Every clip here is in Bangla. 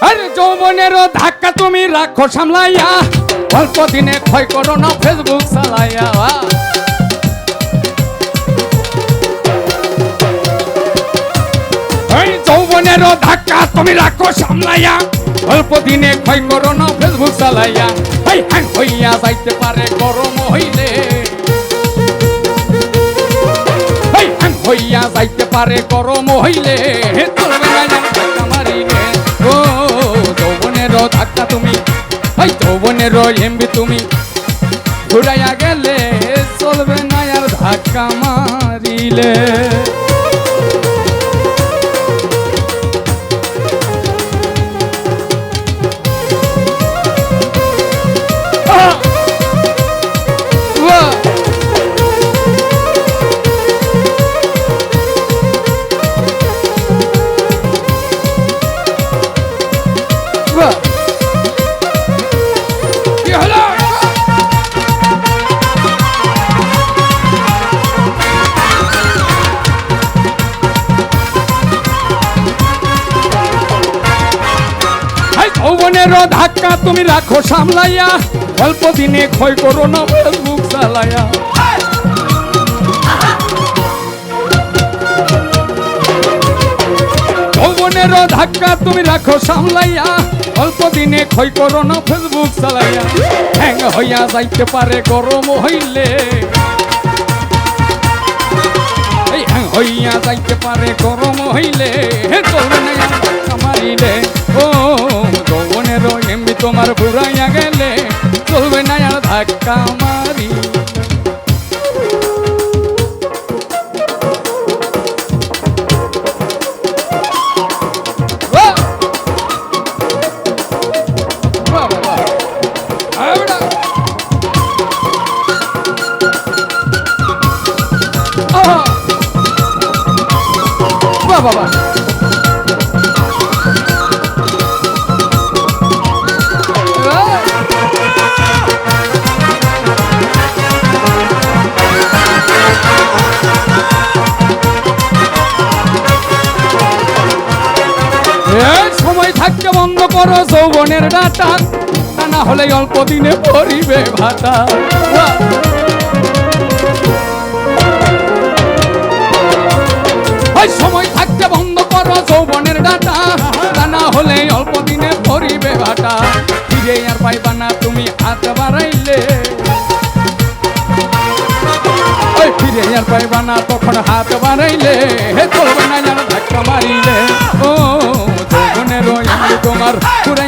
আরে যৌবনেরও ধাক্কা তুমি রাখো সামলাইয়া। অল্প দিনে ক্ষয় করো না ফেসবুক চালাইয়া। যৌবনেরও ধাক্কা তুমি রাখো সামলাইয়া। অল্প দিনে ক্ষয় করো না ফেসবুক চালাইয়া। এই হ্যাং হইয়া যাইতে পারে গরম হইলে। হইয়া যাইতে পারে গরম হইলে। ধাক্কা তুমি। ওই যৌবনের এমবি তুমি। ঘুরাইয়া গেলে চলবে না আর ধাক্কা মারিলে। হাই যৌবনেরও ধাক্কা তুমি রাখো সামলাইয়া। অল্প দিনে ক্ষয় করো না ফেসবুক চালাইয়া যৌবনেরও ধাক্কা তুমি রাখো সামলাইয়া। অল্প দিনে ক্ষয় করো না ফেসবুক চালাইয়া হ্যাং হইয়া যাইতে পারে গরম হইলে। এই হ্যাং হইয়া যাইতে পারে গরম হইলে। হে চলবে না মারিলে। ও তোমার ঘুরাইয়া গেলে চলবে না আর ধাক্কা মারি। বাহ! সময় থাকতে বন্ধ করো যৌবনের ডাটা। তা না হলে অল্প দিনে পরিবে ভাতা। ওই সময় থাকতে বন্ধ করো যৌবনের ডাটা। তা না হলে অল্প দিনে ভাটা ফিরে আর পাইবা না তুমি হাত বাড়াইলে। ওই ফিরে আর পাইবা না তখন হাত বাড়াইলে। হে চলবে না আঙুল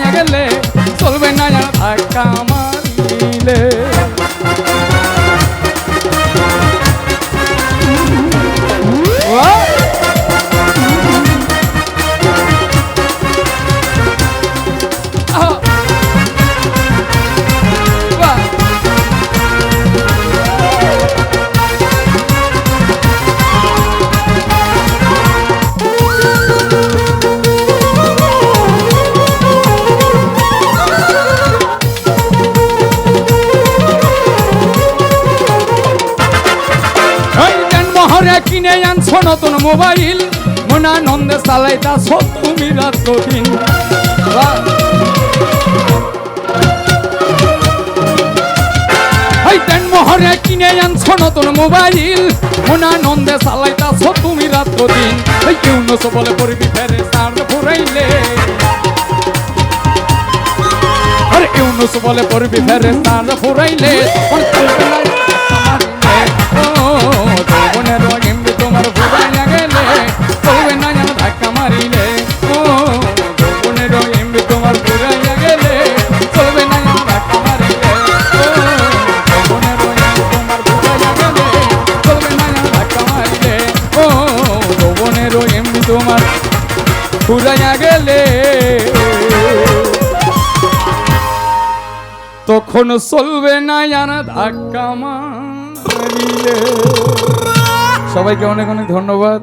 আনছো নতুন মোবাইল। মনানন্দে চালাইতাছ তুমি রাত দিন ওই দেন মহরে কিনে আনছো নতুন মোবাইল। মনানন্দে চালাইতাছ তুমি রাত দিন ওই কেউ নছো বলে ফেরে সার ফুরাইলে। আরে ইউনুস বলে পড়বি ফেরে তার ফুরাইলে। তখন চলবে না আর ধাক্কা মারিলে। সবাইকে অনেক অনেক ধন্যবাদ।